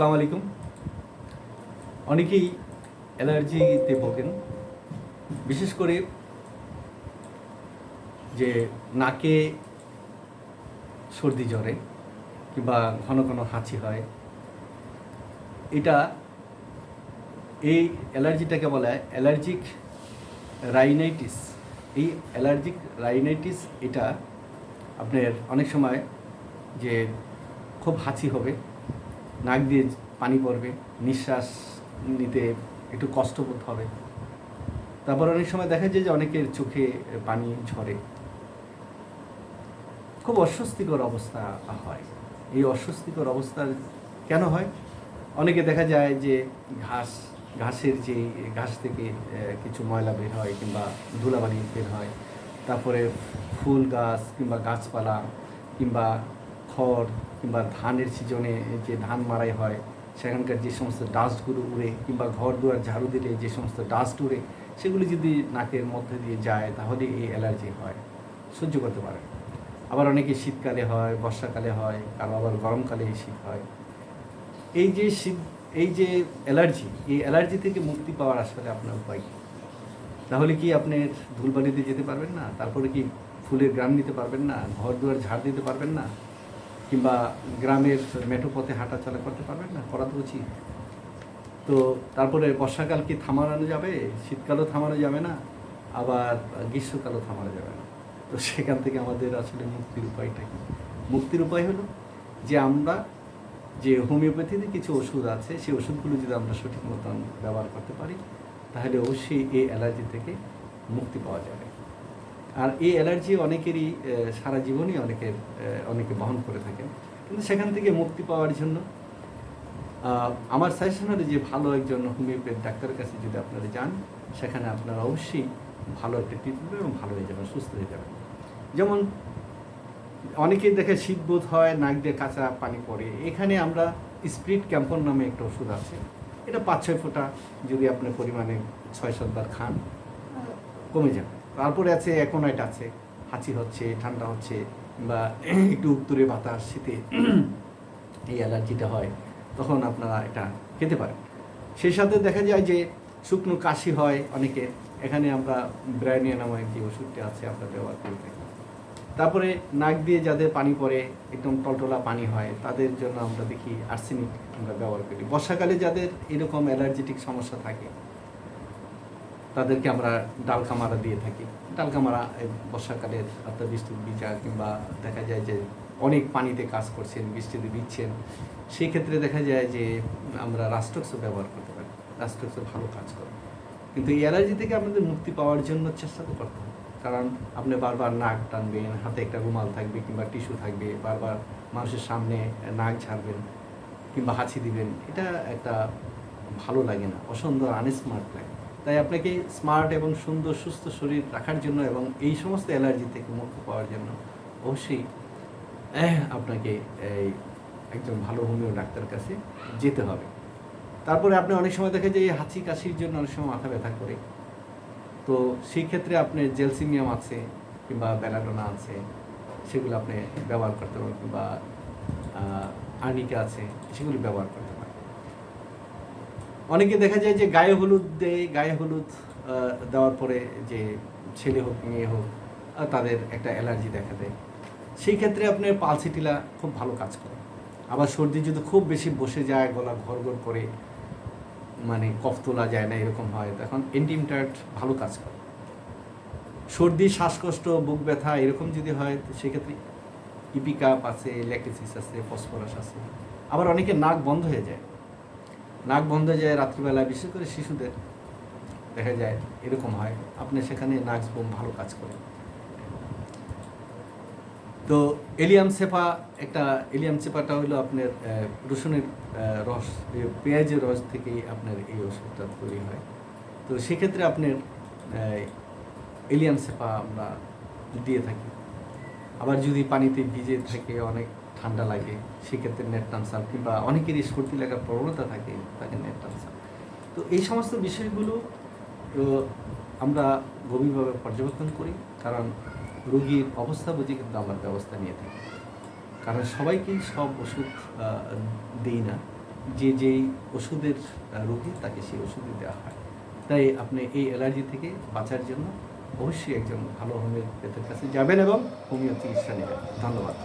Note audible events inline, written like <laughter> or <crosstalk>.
আসসালামু আলাইকুম। অনেকেই অ্যালার্জিতে ভোগেন। বিশেষ করে যে নাকে সর্দি জ্বরে কিংবা ঘন ঘন হাঁচি হয়, এটা এই অ্যালার্জিটাকে বলা অ্যালার্জিক রাইনাইটিস। এই অ্যালার্জিক রাইনাইটিস এটা আপনার অনেক সময় যে খুব হাঁচি হবে নাক দিয়ে পানি পড়বে, নিঃশ্বাস নিতে একটু কষ্ট বোধ হবে। তারপর অনেক সময় দেখা যায় যে অনেকের চোখে পানি ঝরে। খুব অস্বস্তিকর অবস্থা হয়। এই অস্বস্তিকর অবস্থা কেন হয়? অনেকে দেখা যায় যে ঘাস, ঘাসের যে ঘাস থেকে কিছু ময়লা বের হয় কিংবা ধুলাবালি বের হয়। তারপরে ফুল গাছ কিংবা গাছপালা কিংবা খড় কিংবা ধানের সিজনে যে ধান মারাই হয়, সেখানকার যে সমস্ত ডাস্টগুলো উড়ে, কিংবা ঘর দুয়ার ঝাড়ু দিলে যে সমস্ত ডাস্ট উড়ে, সেগুলি যদি নাকের মধ্যে দিয়ে যায়, তাহলে এই অ্যালার্জি হয়। সহ্য করতে পারে আবার অনেকে শীতকালে হয়, বর্ষাকালে হয়, কারও আবার গরমকালে এই শীত হয়। এই যে শীত, এই যে অ্যালার্জি এই অ্যালার্জি থেকে মুক্তি পাওয়ার আসলে আপনার উপায় কি? তাহলে কি আপনি ধুলবাড়িতে যেতে পারবেন না? তারপরে কি ফুলের গ্রাম নিতে পারবেন না? ঘর দুয়ার ঝাড় দিতে পারবেন না? কিংবা গ্রামের মেঠো পথে হাঁটা চলা করতে পারবেন না? করা তো উচিত। তো তারপরে বর্ষাকাল কি থামানো যাবে? শীতকালও থামানো যাবে না, আবার গ্রীষ্মকালও থামানো যাবে না। তো সেখান থেকে আমাদের আসলে মুক্তির উপায়টা কি? মুক্তির উপায় হলো যে আমরা যে হোমিওপ্যাথিতে কিছু ওষুধ আছে, সেই ওষুধগুলো যদি আমরা সঠিক মতন ব্যবহার করতে পারি, তাহলে অবশ্যই এই অ্যালার্জি থেকে মুক্তি পাওয়া যাবে। আর এই অ্যালার্জি অনেকেরই সারা জীবনই অনেকের অনেকে বহন করে থাকেন। কিন্তু সেখান থেকে মুক্তি পাওয়ার জন্য আমার সাজেশন হলো যে ভালো একজন হোমিওপ্যাথ ডাক্তারের কাছে যদি আপনারা যান, সেখানে আপনারা অবশ্যই ভালো একটা ট্রিটমেন্ট এবং ভালো হয়ে যাবেন, সুস্থ হয়ে যাবেন। যেমন অনেকেই দেখে শীত বোধ হয়, নাক দিয়ে কাঁচা পানি পড়ে। এখানে আমরা স্প্রিট ক্যাম্পন নামে একটা ওষুধ আছে। এটা পাঁচ ছয় ফোঁটা যদি আপনার পরিমাণে ছয় সাতবার খান, কমে যাবে। তারপরে আছে এখন এটা আছে, হাঁচি হচ্ছে, ঠান্ডা হচ্ছে, বা <clears throat> একটু উত্তরে বাতাস, শীতে <clears throat> এই অ্যালার্জিটা হয়, তখন আপনারা এটা খেতে পারেন। সেই সাথে দেখা যায় যে শুকনো কাশি হয় অনেকে, এখানে আমরা ব্রায়নিয়া নামক যে ওষুধটা আছে আমরা ব্যবহার করে থাকি। তারপরে নাক দিয়ে যাদের পানি পড়ে, একদম টলটলা পানি হয়, তাদের জন্য আমরা দেখি আর্সেনিক আমরা ব্যবহার করি। বর্ষাকালে যাদের এরকম অ্যালার্জেটিক সমস্যা থাকে তাদেরকে আমরা ডালকামারা দিয়ে থাকি। ডালকামারা এই বর্ষাকালের আপনার বৃষ্টির ভিজা কিংবা দেখা যায় যে অনেক পানিতে কাজ করছেন, বৃষ্টিতে ভিজছেন, সেই ক্ষেত্রে দেখা যায় যে আমরা রাস্টক্সও ব্যবহার করতে পারি। রাস্টক্সও ভালো কাজ করে। কিন্তু অ্যালার্জি থেকে আমাদের মুক্তি পাওয়ার জন্য চেষ্টা তো করতে হবে। কারণ আপনি বারবার নাক টানবেন, হাতে একটা রুমাল থাকবে কিংবা টিস্যু থাকবে, বারবার মানুষের সামনে নাক ঝাড়বেন কিংবা হাঁচি দিবেন, এটা একটা ভালো লাগে না, অসুন্দর আনস্মার্ট লাগে। তাই আপনাকে স্মার্ট এবং সুন্দর, সুস্থ শরীর রাখার জন্য এবং এই সমস্ত অ্যালার্জি থেকে মুক্তি পাওয়ার জন্য অবশ্যই আপনাকে এই একজন ভালো হোমিও ডাক্তারের কাছে যেতে হবে। তারপরে আপনি অনেক সময় দেখে যে এই হাঁচি কাশির জন্য অনেক সময় মাথা ব্যথা করে। তো সেই ক্ষেত্রে আপনি জেলসিমিয়াম আছে কিংবা ব্যালাডোনা আছে, সেগুলো আপনি ব্যবহার করতে পারেন কিংবা আর্নিকা আছে, সেগুলো ব্যবহার করতে পারেন। অনেকে দেখা যায় যে গায়ে হলুদ দেয়, গায়ে হলুদ দেওয়ার পরে যে ছেলে হোক, মেয়ে হোক তাদের একটা অ্যালার্জি দেখা দেয়। সেই ক্ষেত্রে আপনার পালসিটিলা খুব ভালো কাজ করে। আবার সর্দি যদি খুব বেশি বসে যায়, গলা ঘর ঘর করে মানে কফ তোলা যায় না, এরকম হয়, তখন এন্টিমটার্ট ভালো কাজ করে। সর্দি, শ্বাসকষ্ট, বুক ব্যথা, এরকম যদি হয় তো সেক্ষেত্রে ইপিকাপ আছে, ল্যাকটিসিস আছে, ফসফরাস আছে। আবার অনেকে নাক বন্ধ হয়ে যায়। নাক বন্ধ হয়ে যায় রাত্রিবেলা বিশেষ করে শিশুদের, দেখা যায় এরকম হয়। আপনি সেখানে নাক বোম ভালো কাজ করে তো এলিয়াম সেপা একটা এলিয়াম সেপাটা হলো আপনার রসুনের রস পেঁয়াজের রস থেকেই আপনার এই ওষুধটা তৈরি হয়। তো সেক্ষেত্রে আপনার এলিয়াম সেপা আমরা দিয়ে থাকি। আবার যদি পানিতে ভিজে থাকে অনেক ঠান্ডা লাগে, সেক্ষেত্রে নেটটানসাল কিংবা অনেকেরই সর্দি লাগার প্রবণতা থাকে, তাকে নেটটানসাল তো এই সমস্ত বিষয়গুলো আমরা গভীরভাবে পর্যবেক্ষণ করি, কারণ রোগীর অবস্থা বুঝে কিন্তু আমরা ব্যবস্থা নিয়ে থাকি। কারণ সবাইকেই সব ওষুধ দিই না, যে যেই ওষুধের রোগী তাকে সেই ওষুধই দেওয়া হয়। তাই আপনি এই অ্যালার্জি থেকে বাঁচার জন্য অবশ্যই একজন ভালো হোমিওপ্যাথের কাছে যাবেন এবং হোমিও চিকিৎসা নেবেন। ধন্যবাদ।